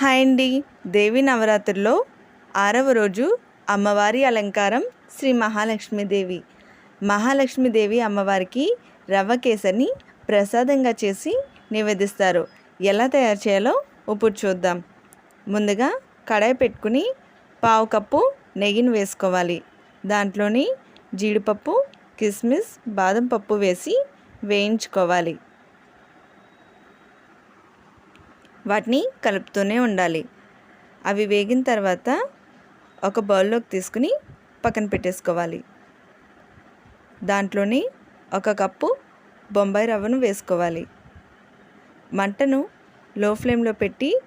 Hi అండి. దేవి నవరాత్రుల్లో ఆరవ రోజు అమ్మవారి అలంకారం శ్రీ మహాలక్ష్మీదేవి. మహాలక్ష్మీదేవి అమ్మవారికి రవ్వ కేసరిని ప్రసాదంగా చేసి నివేదిస్తారు. ఎలా తయారు చేయాలో ఇప్పుడు చూద్దాం. ముందుగా కడాయి పెట్టుకుని పావు కప్పు నెయ్యిని వేసుకోవాలి. దాంట్లోని జీడిపప్పు కిస్మిస్ బాదం పప్పు వేసి వేయించుకోవాలి. వాటిని కలుపుతూనే ఉండాలి. అవి వేగిన తర్వాత ఒక బౌల్లోకి తీసుకుని పక్కన పెట్టేసుకోవాలి. దాంట్లోని ఒక కప్పు బొంబాయి రవ్వను వేసుకోవాలి. మంటను లో ఫ్లేమ్లో పెట్టి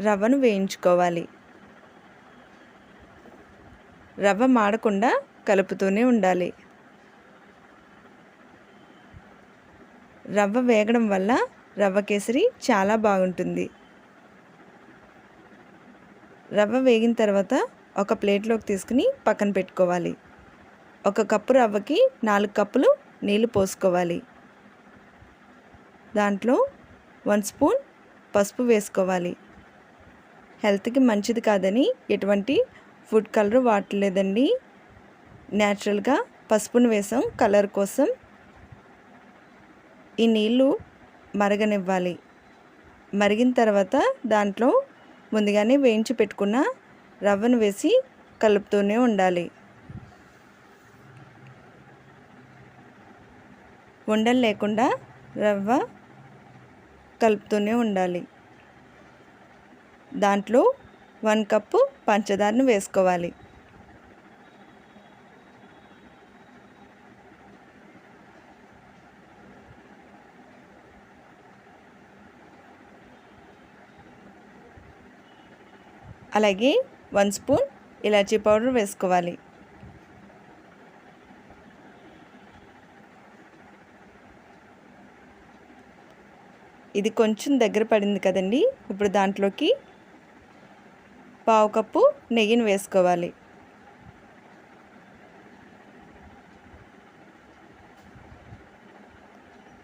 రవ్వను వేయించుకోవాలి. రవ్వ మాడకుండా కలుపుతూనే ఉండాలి. రవ్వ వేగడం వల్ల రవ్వ కేసరి చాలా బాగుంటుంది. రవ్వ వేగిన తర్వాత ఒక ప్లేట్లోకి తీసుకుని పక్కన పెట్టుకోవాలి. ఒక కప్పు రవ్వకి నాలుగు కప్పులు నీళ్ళు పోసుకోవాలి. దాంట్లో వన్ స్పూన్ పసుపు వేసుకోవాలి. హెల్త్కి మంచిది కాదని ఎటువంటి ఫుడ్ కలర్ వాడలేదండి. న్యాచురల్గా పసుపును వేసాం. కలర్ కోసం ఈ నీళ్ళు మరగనివ్వాలి. మరిగిన తర్వాత దాంట్లో ముందుగానే వేయించి పెట్టుకున్న రవ్వను వేసి కలుపుతూనే ఉండాలి. ఉండలు లేకుండా రవ్వ కలుపుతూనే ఉండాలి. దాంట్లో వన్ కప్పు పంచదారను వేసుకోవాలి. అలాగే వన్ స్పూన్ ఇలాచీ పౌడర్ వేసుకోవాలి. ఇది కొంచెం దగ్గర పడింది కదండి ఇప్పుడు దాంట్లోకి పావు కప్పు నెయ్యిని వేసుకోవాలి.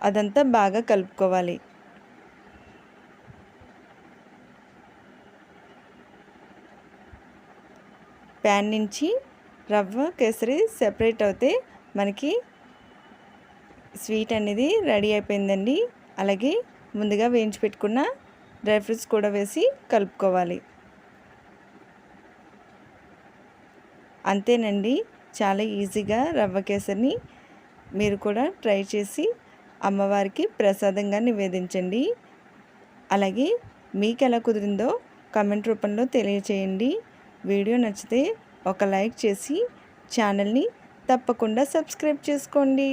అదంతా బాగా కలుపుకోవాలి. ప్యాన్ నుంచి రవ్వ కేసరి సెపరేట్ అవుతే మనకి స్వీట్ అనేది రెడీ అయిపోయిందండి. అలాగే ముందుగా వేయించి పెట్టుకున్న డ్రై ఫ్రూట్స్ కూడా వేసి కలుపుకోవాలి. అంతేనండి. చాలా ఈజీగా రవ్వ కేసరిని మీరు కూడా ట్రై చేసి అమ్మవారికి ప్రసాదంగా నివేదించండి. అలాగే మీకు ఎలా కుదిరిందో కమెంట్ రూపంలో తెలియచేయండి. వీడియో నచ్చితే ఒక లైక్ చేసి ఛానల్ని తప్పకుండా సబ్స్క్రైబ్ చేసుకోండి.